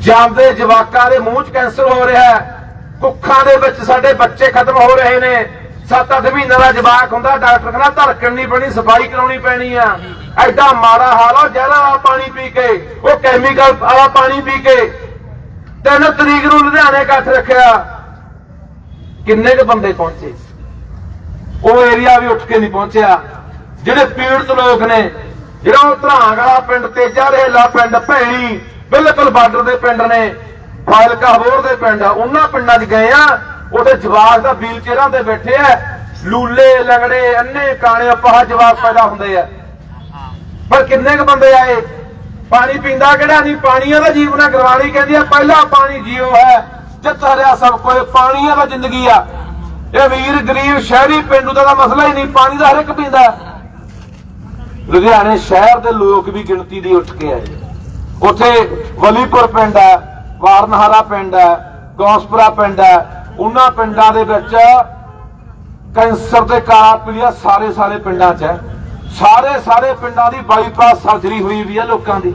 ਜਾਂਦੇ ਜਵਾਕਾਂ ਦੇ ਮੂੰਹ 'ਚ ਕੈਂਸਰ ਹੋ ਰਿਹਾ ਹੈ। ਕੁੱਖਾਂ ਦੇ ਵਿੱਚ ਸਾਡੇ ਬੱਚੇ ਖਤਮ ਹੋ ਰਹੇ ਨੇ। 7-8 ਮਹੀਨਿਆਂ ਦਾ ਜਵਾਕ ਹੁੰਦਾ, ਡਾਕਟਰ ਕਹਿੰਦਾ ਧੜਕਣ ਨਹੀਂ ਪੈਣੀ, ਸਫ਼ਾਈ ਕਰਾਉਣੀ ਪੈਣੀ ਆ। ਐਡਾ ਮਾੜਾ ਹਾਲ ਆ, ਜ਼ਹਿਰਾਂ ਵਾਲਾ ਪਾਣੀ ਪੀ ਕੇ, ਉਹ ਕੈਮੀਕਲ ਵਾਲਾ ਪਾਣੀ ਪੀ ਕੇ। ਤਿੰਨ ਤਰੀਕ ਨੂੰ ਲੁਧਿਆਣੇ ਇਕੱਠ ਰੱਖਿਆ। ਕਿੰਨੇ ਕੁ ਬੰਦੇ ਪਹੁੰਚੇ? ਉਹ ਏਰੀਆ ਵੀ ਉੱਠ ਕੇ ਨਹੀਂ ਪਹੁੰਚਿਆ। ਜਿਹੜੇ ਪੀੜਤ ਲੋਕ ਨੇ, ਜਿਹੜਾ ਉਹ ਧਰਾਂਗ ਵਾਲਾ ਪਿੰਡ, ਤੇਜਾ ਰੇਲਾ ਪਿੰਡ, ਭੈਣੀ, ਬਿਲਕੁਲ ਬਾਰਡਰ ਦੇ ਪਿੰਡ ਨੇ, ਫਾਜ਼ਿਲਕਾ ਹੋਰ ਦੇ ਪਿੰਡ ਆ, ਉਹਨਾਂ ਪਿੰਡਾਂ 'ਚ ਗਏ ਆ, ਉਹਦੇ ਜਵਾਕ ਦਾ ਵੀਲ ਚੇਅਰਾਂ ਤੇ ਬੈਠੇ ਆ, ਲੂਲੇ, ਲੰਗੜੇ, ਅੰਨੇ, ਕਾਣੇ ਅਪਾਹ ਜਵਾਕ ਪੈਦਾ ਹੁੰਦੇ ਆ। ਪਰ ਕਿੰਨੇ ਕੁ ਬੰਦੇ ਆਏ? ਪਾਣੀ ਪੀਂਦਾ ਕਿਹੜਾ ਨਹੀਂ? ਪਾਣੀਆਂ ਦਾ ਜੀਵਨ ਹੈ ਗੁਰਬਾਣੀ ਕਹਿੰਦੀ ਆ, ਪਹਿਲਾ ਪਾਣੀ ਜੀਵ ਹੈ ਜਿੱਤ ਹਰਿਆ ਸਭ ਕੋਈ ਪਾਣੀਆਂ ਦਾ ਜ਼ਿੰਦਗੀ ਆ। ਇਹ ਵੀਰ ਗਰੀਬ, ਸ਼ਹਿਰੀ ਪਿੰਡੂ ਦਾ ਮਸਲਾ ਹੀ ਨਹੀਂ, ਪਾਣੀ ਦਾ ਹਰ ਇੱਕ ਪੀਂਦਾ। ਲੁਧਿਆਣੇ ਸ਼ਹਿਰ ਦੇ ਲੋਕ ਵੀ ਗਿਣਤੀ ਦੀ ਉੱਠ ਕੇ ਆਏ ਉੱਥੇ ਵਲੀਪੁਰ ਪਿੰਡ ਹੈ, ਵਾਰਨਹਾਰਾ ਪਿੰਡ ਹੈ, ਗੌਸਪੁਰਾ ਪਿੰਡ ਹੈ। ਉਹਨਾਂ ਪਿੰਡਾਂ ਦੇ ਵਿੱਚ ਕੈਂਸਰ ਦੇ ਕਾਲਾ ਪੀਲੀਆ ਸਾਰੇ ਸਾਰੇ ਪਿੰਡਾਂ 'ਚ ਹੈ। ਸਾਰੇ ਸਾਰੇ ਪਿੰਡਾਂ ਦੀ ਬਾਈਪਾਸ ਸਰਜਰੀ ਹੋਈ ਵੀ ਹੈ ਲੋਕਾਂ ਦੀ।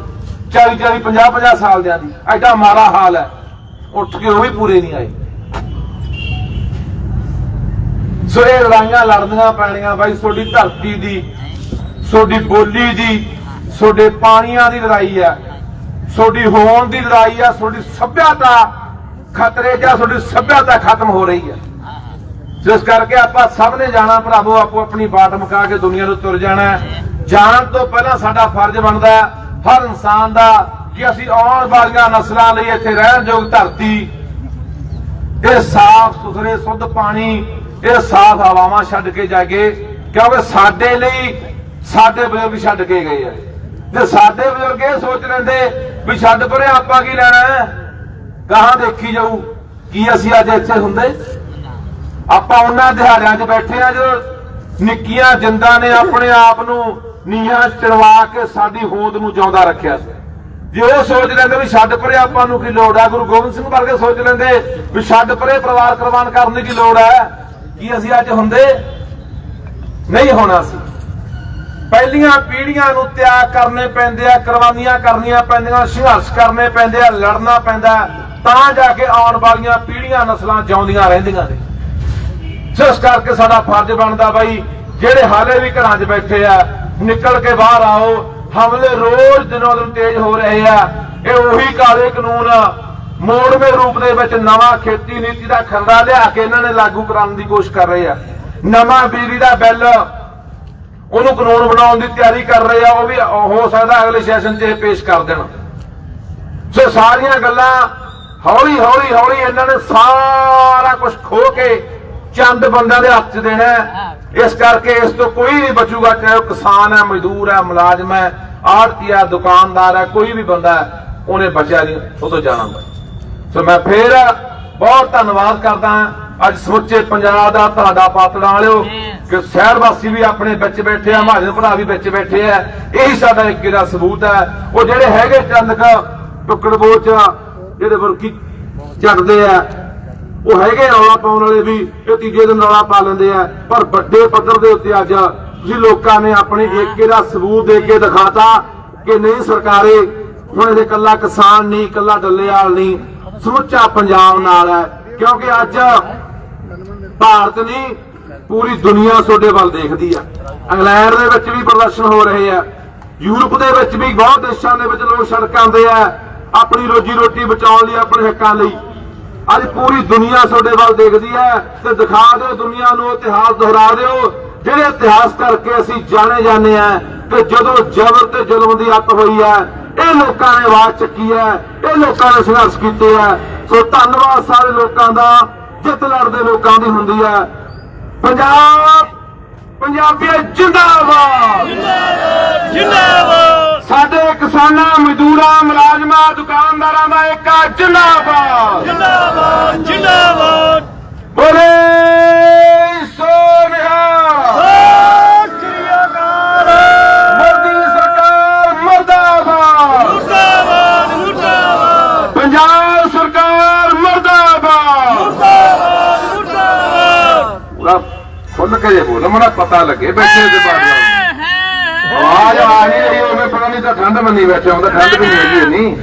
40 40 50 50 ਸਾਲ ਦਿਆਂ ਦੀ। ਐਡਾ ਮਾੜਾ ਹਾਲ ਹੈ। ਉੱਠ ਕੇ ਉਹ ਵੀ ਪੂਰੇ ਨਹੀਂ ਆਏ। ਸੋ ਇਹ ਲੜਾਈਆਂ ਲੜਨੀਆਂ ਪੈਣੀਆਂ ਬਾਈ, ਤੁਹਾਡੀ ਧਰਤੀ ਦੀ ਤੁਹਾਡੀ ਬੋਲੀ ਦੀ, ਤੁਹਾਡੇ ਪਾਣੀਆਂ ਦੀ ਲੜਾਈ ਆ। ਤੁਹਾਡੀ ਹੋਣ ਦੀ ਲੜਾਈ ਆ, ਤੁਹਾਡੀ ਸੱਭਿਅਤਾ ਖਤਰੇ 'ਚ ਆ ਤੁਹਾਡੀ ਸੱਭਿਅਤਾ ਖਤਮ ਹੋ ਰਹੀ ਆ। ਜਿਸ ਕਰਕੇ ਆਪਾਂ ਸਭ ਨੇ ਜਾਣਾ, ਭਰਾਵੋ, ਆਪੋ ਆਪਣੀ ਬਾਟ ਮੁਕਾ ਕੇ ਦੁਨੀਆ ਨੂੰ ਤੁਰ ਜਾਣਾ ਹੈ। ਜਾਣ ਤੋਂ ਪਹਿਲਾਂ ਸਾਡਾ ਫਰਜ਼ ਬਣਦਾ ਹਰ ਇਨਸਾਨ ਦਾ, ਕਿ ਅਸੀਂ ਆਉਣ ਵਾਲੀਆਂ ਨਸਲਾਂ ਲਈ ਇੱਥੇ ਰਹਿਣ ਯੋਗ ਧਰਤੀ। ਇਹ ਸਾਫ਼ ਸੁਥਰੇ, ਸੁੱਧ ਪਾਣੀ, ਇਹ ਸਾਫ਼ ਹਵਾਵਾਂ ਛੱਡ ਕੇ ਜਾਗੇ ਕਿਉਂਕਿ ਸਾਡੇ ਲਈ ਸਾਡੇ ਬਜ਼ੁਰਗ ਛੱਡ ਕੇ ਗਏ ਆ। ਜੇ ਸਾਡੇ ਬਜ਼ੁਰਗ ਇਹ ਸੋਚ ਲੈਂਦੇ ਵੀ ਛੱਡ ਪਰੇ ਆਪਾਂ ਕੀ ਲੈਣਾ ਹੈ? ਕਹਾਂ ਦੇਖੀ ਜਾਊ, ਕੀ ਅਸੀਂ ਅੱਜ ਇੱਥੇ ਹੁੰਦੇ? ਆਪਾਂ ਉਹਨਾਂ ਦਿਹਾੜਿਆਂ 'ਚ ਬੈਠੇ ਆ ਜਦੋਂ ਨਿੱਕੀਆਂ ਜਿੰਦਾਂ ਨੇ ਆਪਣੇ ਆਪ ਨੂੰ ਨੀਹਾਂ ਚੜਵਾ ਕੇ ਸਾਡੀ ਹੋਂਦ ਨੂੰ ਜਿਉਂਦਾ ਰੱਖਿਆ ਸੀ। ਜੇ ਉਹ ਸੋਚ ਲੈਂਦੇ ਵੀ ਛੱਡ ਪਰੇ ਆਪਾਂ ਨੂੰ ਕੀ ਲੋੜ ਹੈ? ਗੁਰੂ ਗੋਬਿੰਦ ਸਿੰਘ ਵਰਗੇ ਸੋਚ ਲੈਂਦੇ ਵੀ ਛੱਡ ਪਰੇ ਪਰਿਵਾਰ ਕੁਰਬਾਨ ਕਰਨ ਦੀ ਕੀ ਲੋੜ ਹੈ? ਕੀ ਅਸੀਂ ਅੱਜ ਹੁੰਦੇ? ਨਹੀਂ ਹੋਣਾ ਸੀ। ਪਹਿਲੀਆਂ ਪੀੜ੍ਹੀਆਂ ਨੂੰ ਤਿਆਗ ਕਰਨੇ ਪੈਂਦੇ ਆ, ਕੁਰਬਾਨੀਆਂ ਕਰਨੀਆਂ ਪੈਂਦੀਆਂ, ਸੰਘਰਸ਼ ਕਰਨੇ ਪੈਂਦੇ ਆ, ਲੜਨਾ ਪੈਂਦਾ ਤਾਂ ਜਾ ਕੇ ਆਉਣ ਵਾਲੀਆਂ ਪੀੜ੍ਹੀਆਂ ਨਸਲਾਂ ਜਿਉਂਦੀਆਂ ਰਹਿੰਦੀਆਂ ਨੇ। ਜਿਸ ਕਰਕੇ ਸਾਡਾ ਫਰਜ਼ ਬਣਦਾ ਬਾਈ, ਜਿਹੜੇ ਹਾਲੇ ਵੀ ਘਰਾਂ 'ਚ ਬੈਠੇ ਆ, ਨਿਕਲ ਕੇ ਬਾਹਰ ਆਓ, ਹਮਲੇ ਰੋਜ਼ ਦਿਨੋਂ ਦਿਨ ਤੇਜ਼ ਹੋ ਰਹੇ ਆ। ਇਹ ਉਹੀ ਕਾਲੇ ਕਾਨੂੰਨ ਮੋੜਵੇਂ ਰੂਪ ਦੇ ਵਿੱਚ ਨਵਾਂ ਖੇਤੀ ਨੀਤੀ ਦਾ ਖਰੜਾ ਲਿਆ ਕੇ ਇਹਨਾਂ ਨੇ ਲਾਗੂ ਕਰਾਉਣ ਦੀ ਕੋਸ਼ਿਸ਼ ਕਰ ਰਹੇ ਆ। ਨਵਾਂ ਬਿਜਲੀ ਦਾ ਬਿੱਲ ਉਹਨੂੰ ਕਾਨੂੰਨ ਬਣਾਉਣ ਦੀ ਤਿਆਰੀ ਕਰ ਰਹੇ ਆ, ਉਹ ਵੀ ਹੋ ਸਕਦਾ ਅਗਲੇ ਸੈਸ਼ਨ 'ਚ ਇਹ ਪੇਸ਼ ਕਰ ਦੇਣ। ਸੋ ਸਾਰੀਆਂ ਗੱਲਾਂ ਹੌਲੀ ਹੌਲੀ ਹੌਲੀ ਇਹਨਾਂ ਨੇ ਸਾਰਾ ਕੁਝ ਖੋ ਕੇ ਚੰਦ ਬੰਦਿਆਂ ਦੇ ਹੱਥ 'ਚ ਦੇਣਾ ਇਸ ਕਰਕੇ ਇਸ ਤੋਂ ਕੋਈ ਨਹੀਂ ਬਚੂਗਾ, ਚਾਹੇ ਉਹ ਕਿਸਾਨ ਹੈ, ਮਜ਼ਦੂਰ ਹੈ, ਮੁਲਾਜ਼ਮ ਹੈ ਆੜਤੀ ਹੈ, ਦੁਕਾਨਦਾਰ ਹੈ, ਕੋਈ ਵੀ ਬੰਦਾ ਉਹਨੇ ਬਚਿਆ ਨਹੀਂ, ਉਹ ਤੋਂ ਜਾਣਾ ਬਈ ਸੋ ਮੈਂ ਫੇਰ ਬਹੁਤ ਧੰਨਵਾਦ ਕਰਦਾ ਅੱਜ ਸਮੁੱਚੇ ਪੰਜਾਬ ਦਾ ਤੁਹਾਡਾ ਪਾਤੜਾਂ ਵਾਲਿਓ ਕਿ ਸ਼ਹਿਰ ਵਾਸੀ ਵੀ ਆਪਣੇ ਵਿੱਚ ਬੈਠੇ ਆ ਮਹਾਜਨ ਭਰਾ ਵੀ ਵਿੱਚ ਬੈਠੇ ਆ। ਇਹੀ ਸਾਡਾ ਇੱਕ ਦਾ ਸਬੂਤ ਹੈ। ਉਹ ਜਿਹੜੇ ਹੈਗੇ ਚੰਦ ਕ ਟੁੱਕੜ ਬੋਚ ਜਿਹੜੇ ਵਰਕੀ ਝੜਦੇ ਆ ਉਹ ਹੈਗੇ ਰੌਲਾ ਪਾਉਣ ਵਾਲੇ ਵੀ ਇਹ ਤੀਜੇ ਦਿਨ ਰੌਲਾ ਪਾ ਲੈਂਦੇ ਆ। ਪਰ ਵੱਡੇ ਪੱਧਰ ਦੇ ਉੱਤੇ ਅੱਜ ਤੁਸੀਂ ਲੋਕਾਂ ਨੇ ਆਪਣੇ ਏਕੇ ਦਾ ਸਬੂਤ ਦੇ ਕੇ ਦਿਖਾਤਾ ਕਿ ਨਹੀਂ ਸਰਕਾਰੇ ਹੁਣ ਇਹ ਕੱਲਾ ਕਿਸਾਨ ਨਹੀਂ ਕੱਲਾ ਡੱਲੇਵਾਲ ਨਹੀਂ ਸਮੁੱਚਾ ਪੰਜਾਬ ਨਾਲ ਹੈ, ਕਿਉਂਕਿ ਅੱਜ ਭਾਰਤ ਨਹੀਂ ਪੂਰੀ ਦੁਨੀਆ ਤੁਹਾਡੇ ਵੱਲ ਦੇਖਦੀ ਆ। ਇੰਗਲੈਂਡ ਦੇ ਵਿੱਚ ਵੀ ਪ੍ਰਦਰਸ਼ਨ ਹੋ ਰਹੇ ਆ, ਯੂਰਪ ਦੇ ਵਿੱਚ ਵੀ ਬਹੁਤ ਦੇਸ਼ਾਂ ਦੇ ਵਿੱਚ ਲੋਕ ਸੜਕਾਂ ਤੇ ਆ, ਆਪਣੀ ਰੋਜੀ ਰੋਟੀ ਬਚਾਉਣ ਲਈ, ਆਪਣੇ ਹੱਕਾਂ ਲਈ। ਅੱਜ ਪੂਰੀ ਦੁਨੀਆ ਤੁਹਾਡੇ ਵੱਲ ਦੇਖਦੀ ਹੈ ਤੇ ਦਿਖਾ ਦਿਓ ਦੁਨੀਆ ਨੂੰ, ਇਤਿਹਾਸ ਦੁਹਰਾ ਦਿਓ। ਜਿਹੜੇ ਇਤਿਹਾਸ ਕਰਕੇ ਅਸੀਂ ਜਾਣੇ ਜਾਂਦੇ ਆ ਕਿ ਜਦੋਂ ਜ਼ਬਰ ਤੇ ਜ਼ੁਲਮ ਦੀ ਅੱਤ ਹੋਈ ਹੈ ਇਹ ਲੋਕਾਂ ਨੇ ਆਵਾਜ਼ ਚੱਕੀ ਹੈ ਇਹ ਲੋਕਾਂ ਨੇ ਸੰਘਰਸ਼ ਕੀਤੇ ਹੈ। ਸੋ ਧੰਨਵਾਦ ਸਾਰੇ ਲੋਕਾਂ ਦਾ ਜਿੱਤ ਲੜਦੇ ਲੋਕਾਂ ਦੀ ਹੁੰਦੀ ਹੈ। ਪੰਜਾਬ ਪੰਜਾਬੀਏ ਜਿੰਦਾਬਾਦ। ਜਿੰਦਾਬਾਦ। ਸਾਡੇ ਕਿਸਾਨਾਂ ਮਜ਼ਦੂਰਾਂ ਮੁਲਾਜ਼ਮਾਂ ਦੁਕਾਨਦਾਰਾਂ ਦਾ ਏਕਾ ਜਿੰਦਾਬਾਦ। ਜਿੰਦਾਬਾਦ ਜਿੰਦਾਬਾਦ। ਬੋਲੇ। ਕੇ ਜੇ ਬੋਲੋ ਮਨਾ ਪਤਾ ਲੱਗੇ ਬੈਠੇ ਤੇ ਬਾਹਰ ਆਵਾਜ਼ ਆ ਨਹੀਂ ਰਹੀ ਉਹਨੇ ਪਤਾ ਨਹੀਂ ਤਾਂ ਠੰਡ ਬੰਨੀ ਬੈਠਿਆ ਹੁੰਦਾ ਠੰਡ ਵੀ ਨਹੀਂ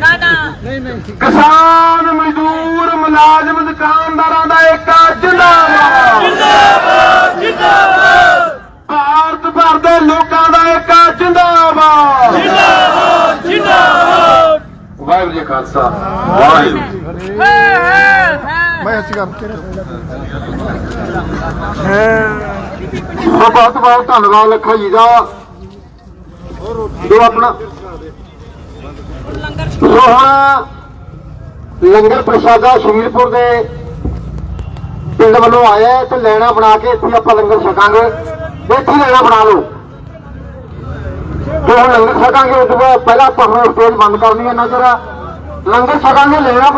ਨਹੀਂ ਨਹੀਂ। ਕਿਸਾਨ ਮਜ਼ਦੂਰ ਮੁਲਾਜ਼ਮ ਦੁਕਾਨਦਾਰਾਂ ਦਾ ਏਕਾ ਜਿੰਦਾਬਾਦ। ਜਿੰਦਾਬਾਦ ਜਿੰਦਾਬਾਦ। ਭਾਰਤ ਭਰ ਦੇ ਲੋਕਾਂ ਦਾ ਏਕਾ ਜਿੰਦਾਬਾਦ। ਜਿੰਦਾਬਾਦ ਜਿੰਦਾਬਾਦ। ਵਾਹਿਗੁਰੂ ਜੀ ਖਾਲਸਾ। ਵਾਹਿਗੁਰੂ ਮੈਂ ਅਸੀਂ ਕਰ ਹੈ ਬਹੁਤ ਬਹੁਤ ਧੰਨਵਾਦ ਲੱਖਾ ਜੀ ਦਾ। ਜੋ ਆਪਣਾ ਸੋ ਹੁਣ ਲੰਗਰ ਪ੍ਰਸ਼ਾਦਾ ਸ਼ਮੀਰਪੁਰ ਦੇ ਪਿੰਡ ਵੱਲੋਂ ਆਇਆ ਤੇ ਲੈਣਾ ਬਣਾ ਕੇ ਇੱਥੇ ਆਪਾਂ ਲੰਗਰ ਛਕਾਂਗੇ। ਇੱਥੇ ਲੈਣਾ ਬਣਾ ਲਓ। ਤੇ ਲੰਗਰ ਛਕਾਂਗੇ, ਉਸ ਤੋਂ ਪਹਿਲਾਂ ਆਪਾਂ ਸਟੇਜ ਬੰਦ ਕਰਨੀ ਹੈ, ਨਜ਼ਰ ਲੰਗਰ ਛਕਾਂਗੇ ਲੈਣਾ